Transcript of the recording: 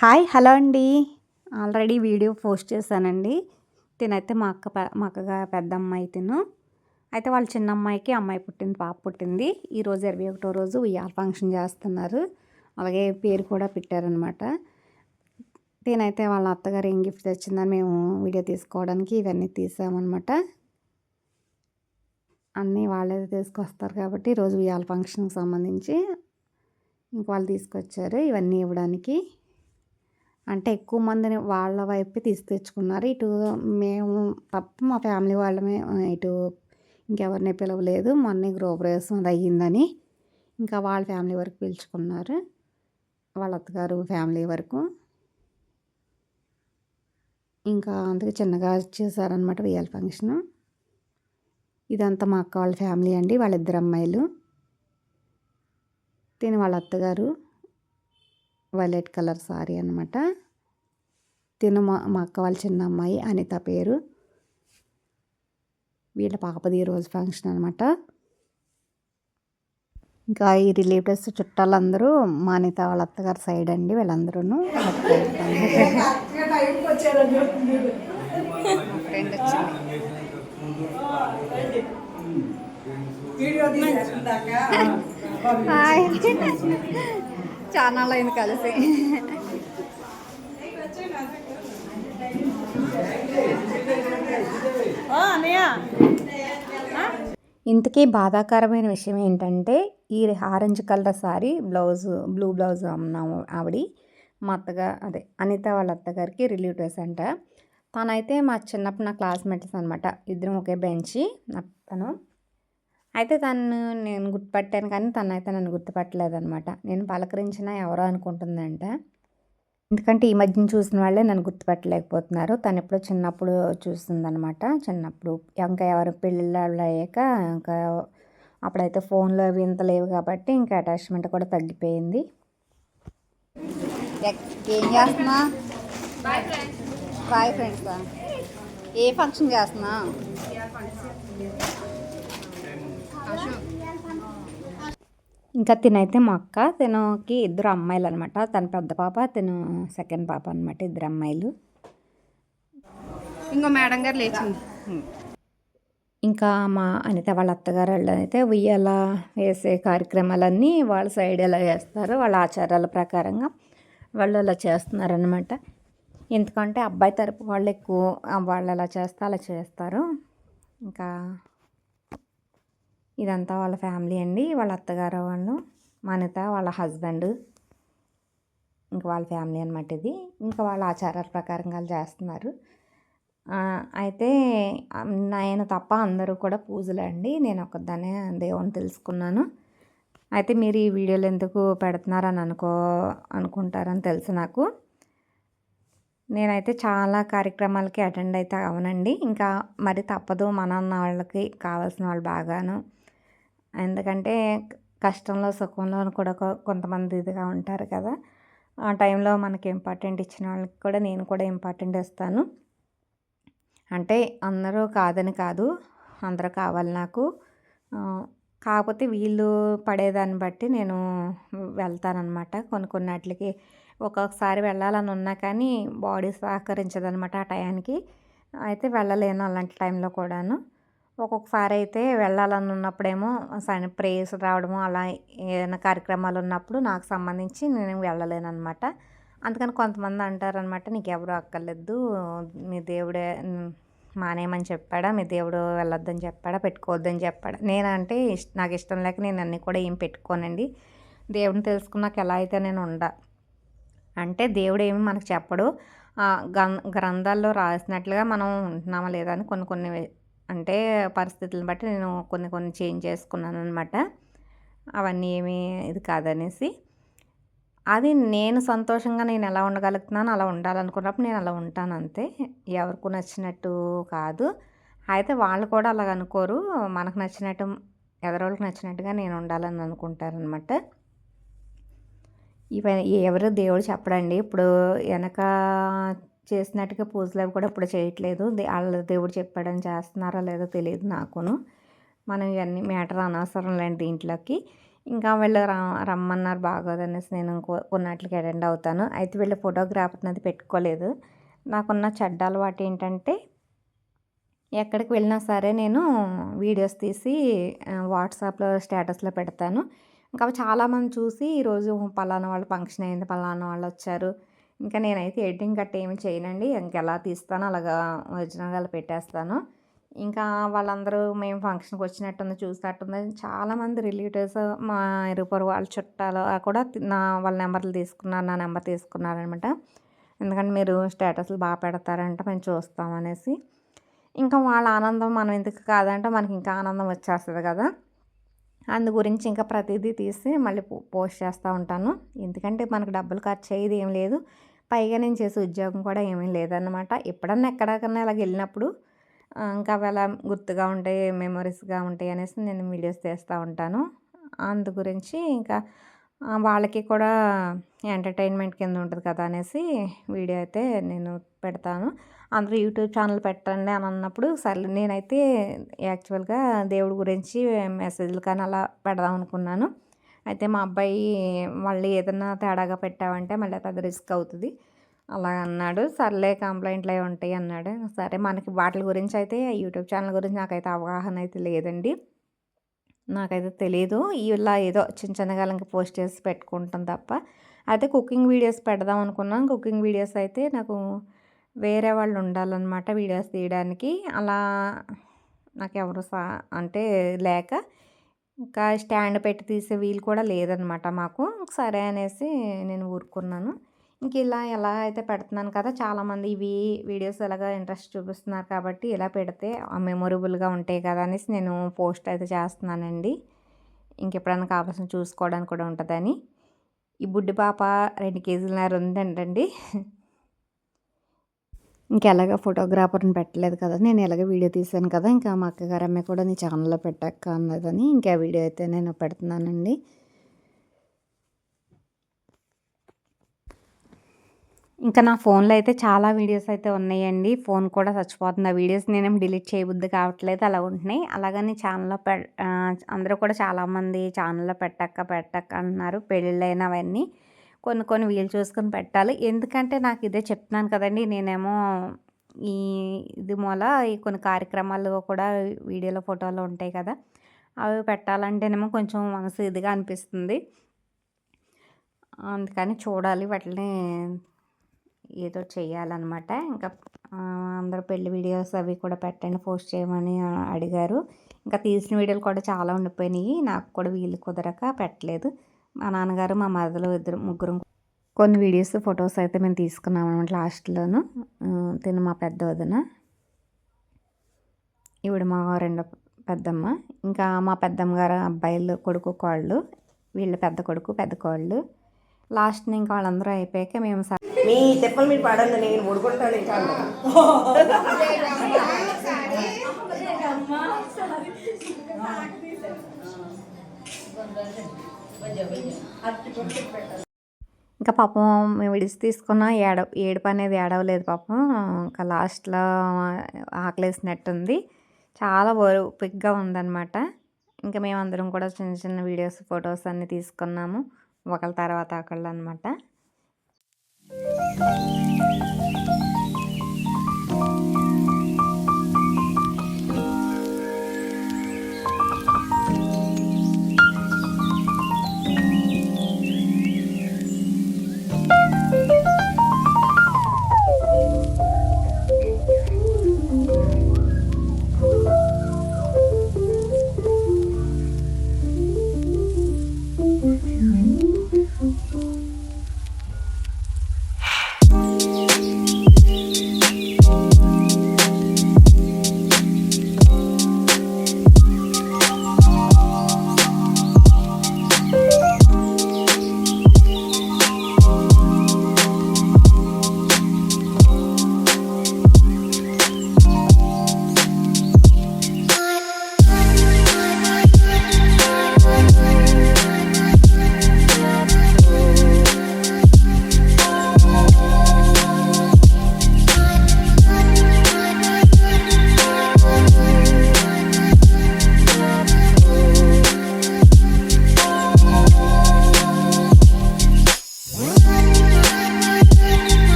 Hi hello అండి. Already video post చేశానండి. తినైతే మా అక్క మా అక్కగా పెద్ద అమ్మాయి తిను. అయితే వాళ్ళ చిన్న అమ్మాయికి అమ్మాయి పుట్టింది పాప పుట్టింది. ఈరోజు ఇరవై ఒకటో రోజు ఉయ్యాల ఫంక్షన్ చేస్తున్నారు. అలాగే పేరు కూడా పెట్టారనమాట. తినైతే వాళ్ళ అత్తగారు ఏం గిఫ్ట్ తెచ్చిందని మేము వీడియో తీసుకోవడానికి ఇవన్నీ తీసామన్నమాట అన్నీ వాళ్ళే తీసుకొస్తారు కాబట్టి ఈరోజు ఉయ్యాల ఫంక్షన్కి సంబంధించి ఇంక వాళ్ళు తీసుకొచ్చారు ఇవన్నీ ఇవ్వడానికి. అంటే ఎక్కువ మందిని వాళ్ళ వైపు తీసి తెచ్చుకున్నారు ఇటు మేము తప్ప మా ఫ్యామిలీ వాళ్ళమే ఇటు ఇంకెవరిని పిలవలేదు. మొన్న గృహప్రవేశం అది అయ్యిందని ఇంకా వాళ్ళ ఫ్యామిలీ వరకు పిలుచుకున్నారు. వాళ్ళ అత్తగారు ఫ్యామిలీ వరకు. ఇంకా అందుకే చిన్నగా చేశారనమాట వేయాలి ఫంక్షన్. ఇదంతా మా అక్క వాళ్ళ ఫ్యామిలీ అండి వాళ్ళిద్దరు అమ్మాయిలు. తిని వాళ్ళ అత్తగారు. వైలెట్ కలర్ సారీ అనమాట తిను మా మా అక్క వాళ్ళ చిన్న అమ్మాయి అనిత పేరు. వీళ్ళ పాపది ఈరోజు ఫంక్షన్ అనమాట ఇంకా ఈ రిలేటివ్స్ చుట్టాలందరూ మా అనిత వాళ్ళ అత్తగారి సైడ్ అండి వీళ్ళందరూ ఫ్రెండ్ వచ్చింది. హాయ్. చాలా అయింది కలిసి ఇంతకీ బాధాకరమైన విషయం ఏంటంటే ఈ orange colour sari blouse blue blouse అమ్మాము ఆవిడ మా అత్తగా అదే అనిత వాళ్ళ అత్తగారికి రిలేటివ్స్ అంట. తనైతే మా చిన్నప్పుడు నా క్లాస్మేట్స్ అనమాట ఇద్దరం ఒకే బెంచి తను. అయితే తను నేను గుర్తుపట్టాను కానీ తను అయితే నన్ను గుర్తుపట్టలేదనమాట నేను పలకరించినా ఎవరో అనుకుంటుందంట. ఎందుకంటే ఈ మధ్యన చూసిన వాళ్ళే నన్ను గుర్తుపట్టలేకపోతున్నారు. తను ఎప్పుడో చిన్నప్పుడు చూస్తుందనమాట చిన్నప్పుడు ఇంకా ఎవరి పెళ్ళిళ్ళు అయ్యాక ఇంకా అప్పుడైతే ఫోన్లో అవి ఇంత లేవు కాబట్టి ఇంకా అటాచ్మెంట్ కూడా తగ్గిపోయింది. ఏం చేస్తున్నా? బాయ్ ఫ్రెండ్స్ ఏ ఫంక్షన్ చేస్తున్నా? ఇంకా తినైతే మా అక్క తినకి ఇద్దరు అమ్మాయిలు అనమాట తన పెద్ద పాప తిను సెకండ్ పాప అనమాట ఇద్దరు అమ్మాయిలు. ఇంకో మేడం గారు లేచింది. ఇంకా మా అనిత వాళ్ళ అత్తగారు అయితే ఉయ్యాల వేసే కార్యక్రమాలన్నీ వాళ్ళ సైడ్ ఎలా చేస్తారో వాళ్ళ ఆచారాల ప్రకారంగా వాళ్ళు అలా చేస్తున్నారనమాట ఎందుకంటే అబ్బాయి తరపు వాళ్ళు ఎక్కువ వాళ్ళు అలా చేస్తే అలా చేస్తారు. ఇంకా ఇదంతా వాళ్ళ ఫ్యామిలీ అండి. వాళ్ళ అత్తగారు వాళ్ళు మనత వాళ్ళ హస్బెండ్. ఇంకా వాళ్ళ ఫ్యామిలీ అనమాట ఇది. ఇంకా వాళ్ళ ఆచారాల ప్రకారంగా వాళ్ళు చేస్తున్నారు. అయితే నేను తప్ప అందరూ కూడా పూజలు అండి. నేను ఒక్కదాన్నే దేవుని తెలుసుకున్నాను. అయితే మీరు ఈ వీడియోలు ఎందుకు పెడుతున్నారని అనుకో అనుకుంటారని తెలుసు నాకు. నేనైతే చాలా కార్యక్రమాలకి అటెండ్ అయితే అవనండి. ఇంకా మరి తప్పదు మన అన్న వాళ్ళకి కావాల్సిన వాళ్ళు బాగాను. ఎందుకంటే కష్టంలో సుఖంలో కూడా కొంతమంది ఇదిగా ఉంటారు కదా. ఆ టైంలో మనకి ఇంపార్టెంట్ ఇచ్చిన వాళ్ళకి కూడా నేను కూడా ఇంపార్టెంట్ ఇస్తాను. అంటే అందరూ కాదని కాదు అందరూ కావాలి నాకు. కాకపోతే వీళ్ళు పడేదాన్ని బట్టి నేను వెళ్తానన్నమాట. కొన్ని కొన్నిటికి ఒక్కొక్కసారి వెళ్ళాలని ఉన్నా కానీ బాడీ సహకరించదనమాట ఆ టయానికి. అయితే వెళ్ళలేను అలాంటి టైంలో కూడాను. ఒక్కొక్కసారి అయితే వెళ్ళాలని ఉన్నప్పుడేమో సని ప్రేయర్స్ రావడము అలా ఏదైనా కార్యక్రమాలు ఉన్నప్పుడు నాకు సంబంధించి నేను వెళ్ళలేను అనమాట అందుకని కొంతమంది అంటారనమాట నీకు ఎవరు అక్కర్లేదు మీ దేవుడే మానేయమని చెప్పాడా మీ దేవుడు వెళ్ళొద్దని చెప్పాడా పెట్టుకోవద్దని చెప్పాడా? నేనంటే ఇష్ట నాకు ఇష్టం లేక నేను అన్నీ కూడా ఏం పెట్టుకోనండి. దేవుడిని తెలుసుకున్నాక ఎలా అయితే నేను ఉండ అంటే దేవుడు ఏమి మనకు చెప్పడు. ఆ, గ్రంథాల్లో రాసినట్లుగా మనం ఉంటున్నామా లేదా అని కొన్ని కొన్ని అంటే పరిస్థితులను బట్టి నేను కొన్ని కొన్ని చేంజ్ చేసుకున్నాను అనమాట అవన్నీ ఏమీ ఇది కాదనేసి. అది నేను సంతోషంగా నేను ఎలా ఉండగలుగుతున్నాను అలా ఉండాలనుకున్నప్పుడు నేను అలా ఉంటాను అంతే. ఎవరికి నచ్చినట్టు కాదు. అయితే వాళ్ళు కూడా అలాగ అనుకోరు. మనకు నచ్చినట్టు ఎదరోళ్ళకి నచ్చినట్టుగా నేను ఉండాలని అనుకుంటారనమాట ఇవ ఎవరు దేవుడు చెప్పడండి. ఇప్పుడు వెనక చేసినట్టుగా పూజలు అవి కూడా ఇప్పుడు చేయట్లేదు. వాళ్ళ దేవుడు చెప్పాడని చేస్తున్నారా లేదో తెలియదు నాకును. మనం ఇవన్నీ మ్యాటర్ అనవసరం లేని దీంట్లోకి. ఇంకా వీళ్ళు రా రమ్మన్నారు బాగోదనేసి నేను ఇంకో అటెండ్ అవుతాను. అయితే వీళ్ళు ఫోటోగ్రాఫర్ని అది పెట్టుకోలేదు. నాకున్న చెడ్డ అలవాటు ఏంటంటే ఎక్కడికి వెళ్ళినా సరే నేను వీడియోస్ తీసి వాట్సాప్లో స్టేటస్లో పెడతాను. ఇంకా చాలామంది చూసి ఈరోజు పలానా వాళ్ళు ఫంక్షన్ అయింది పలానా వాళ్ళు వచ్చారు. ఇంకా నేనైతే ఎడిటింగ్ గట్ట ఏమి చేయనండి. ఇంకెలా తీస్తాను అలాగా ఒరిజినల్గా పెట్టేస్తాను. ఇంకా వాళ్ళందరూ మేము ఫంక్షన్కి వచ్చినట్టుంది చూసినట్టుంది. చాలామంది రిలేటివ్స్ మా ఇరుపరు వాళ్ళ చుట్టాలు కూడా నా వాళ్ళ నెంబర్లు తీసుకున్నారు నా నెంబర్ తీసుకున్నారనమాట. ఎందుకంటే మీరు స్టేటస్లు బాగా పెడతారంట మేము చూస్తాం అనేసి. ఇంకా వాళ్ళ ఆనందం మనం ఎందుకు కాదంటే మనకి ఇంకా ఆనందం వచ్చేస్తుంది కదా. అందు గురించి ఇంకా ప్రతిదీ తీసి మళ్ళీ పోస్ట్ చేస్తూ ఉంటాను. ఎందుకంటే మనకు డబ్బులు ఖర్చు అయ్యేది ఏం లేదు. పైగా నేను చేసే ఉద్యోగం కూడా ఏమీ లేదన్నమాట. ఎప్పుడన్నా ఎక్కడికన్నా ఇలాగ వెళ్ళినప్పుడు ఇంకా అవి అలా గుర్తుగా ఉంటాయి మెమొరీస్గా ఉంటాయి అనేసి నేను వీడియోస్ తీస్తూ ఉంటాను. అందు గురించి ఇంకా వాళ్ళకి కూడా ఎంటర్టైన్మెంట్ కింద ఉంటుంది కదా అనేసి వీడియో అయితే నేను పెడతాను. అందరూ యూట్యూబ్ ఛానల్ పెట్టండి అని అన్నప్పుడు సరే నేనైతే యాక్చువల్గా దేవుడి గురించి మెసేజ్లు కానీ అలా పెడదాం అనుకున్నాను. అయితే మా అబ్బాయి మళ్ళీ ఏదన్నా తేడాగా పెట్టావంటే మళ్ళీ పెద్ద రిస్క్ అవుతుంది. అలా అన్నాడు. సర్లే కంప్లైంట్లు అవి ఉంటాయి అన్నాడు. సరే మనకి వాటి గురించి అయితే యూట్యూబ్ ఛానల్ గురించి నాకైతే అవగాహన అయితే లేదండి. నాకైతే తెలియదు ఇలా ఏదో చిన్న చిన్నగా ఇంకా పోస్ట్ చేసి పెట్టుకుంటాం తప్ప. అయితే కుకింగ్ వీడియోస్ పెడదాం అనుకున్నాం. కుకింగ్ వీడియోస్ అయితే నాకు వేరే వాళ్ళు ఉండాలన్నమాట వీడియోస్ తీయడానికి. అలా నాకు ఎవరు సా అంటే లేక ఇంకా స్టాండ్ పెట్టి తీసే వీలు కూడా లేదనమాట మాకు. సరే అనేసి నేను ఊరుకున్నాను. ఇంక ఇలా ఎలా అయితే పెడుతున్నాను కదా చాలామంది ఇవి వీడియోస్ ఎలాగా ఇంట్రెస్ట్ చూపిస్తున్నారు కాబట్టి ఇలా పెడితే మెమొరబుల్గా ఉంటాయి కదా అనేసి నేను పోస్ట్ అయితే చేస్తున్నానండి. ఇంకెప్పుడైనా కావాల్సిన చూసుకోవడానికి కూడా ఉంటుందని. ఈ బుడ్డి పాప రెండు కేజీలన్నర ఉందంటండి. ఇంకెలాగ ఫోటోగ్రాఫర్ని పెట్టలేదు కదా నేను ఎలాగ వీడియో తీశాను కదా ఇంకా మా అక్కగారు అమ్మాయి కూడా నీ ఛానల్లో పెట్టక్క అన్నదని ఇంకా వీడియో అయితే నేను పెడుతున్నానండి. ఇంకా నా ఫోన్లో అయితే చాలా వీడియోస్ అయితే ఉన్నాయండి. ఫోన్ కూడా చచ్చిపోతుంది. ఆ వీడియోస్ నేనేం డిలీట్ చేయబుద్ది కావట్లేదు అలా ఉంటున్నాయి. అలాగని ఛానల్లో పె అందరూ కూడా చాలామంది ఛానల్లో పెట్టక్క పెట్టక్క అంటున్నారు పెళ్ళిళ్ళైనవన్నీ. కొన్ని కొన్ని వీలు చూసుకొని పెట్టాలి. ఎందుకంటే నాకు ఇదే చెప్తున్నాను కదండి నేనేమో ఈ ఇది మూల ఈ కొన్ని కార్యక్రమాలు కూడా వీడియోలో ఫోటోలు ఉంటాయి కదా అవి పెట్టాలంటేనేమో కొంచెం మనసు ఇదిగా అనిపిస్తుంది. అందుకని చూడాలి వాటిని ఏదో చేయాలన్నమాట ఇంకా అందరు పెళ్ళి వీడియోస్ అవి కూడా పెట్టండి పోస్ట్ చేయమని అడిగారు. ఇంకా తీసిన వీడియోలు కూడా చాలా ఉండిపోయినాయి నాకు కూడా వీలు కుదరక పెట్టలేదు. మా నాన్నగారు మా మదలు ఇద్దరు ముగ్గురు కొన్ని వీడియోస్ ఫొటోస్ అయితే మేము తీసుకున్నాం అనమాట లాస్ట్లోను. తిను మా పెద్ద వదిన. ఇవిడ మా రెండో పెద్దమ్మ. ఇంకా మా పెద్దమ్మ గారు అబ్బాయిలు కొడుకు కోళ్ళు వీళ్ళు. పెద్ద కొడుకు పెద్ద కోళ్ళు. లాస్ట్ ఇంకా వాళ్ళందరూ అయిపోయాక మేము మీ తెప్పలు మీరు పాడండి నేను ముడుకుంటాను ఇంకా ఇంకా పాపం మేము విడిచి తీసుకున్న ఏడ ఏడుపు అనేది ఏడవలేదు పాపం. ఇంకా లాస్ట్లో ఆకలేసినట్టుంది. చాలా బరు పిగ్గా ఉందన్నమాట. ఇంకా మేమందరం కూడా చిన్న చిన్న వీడియోస్ ఫొటోస్ అన్నీ తీసుకున్నాము. ఒకళ్ళ తర్వాత ఒకళ్ళు అనమాట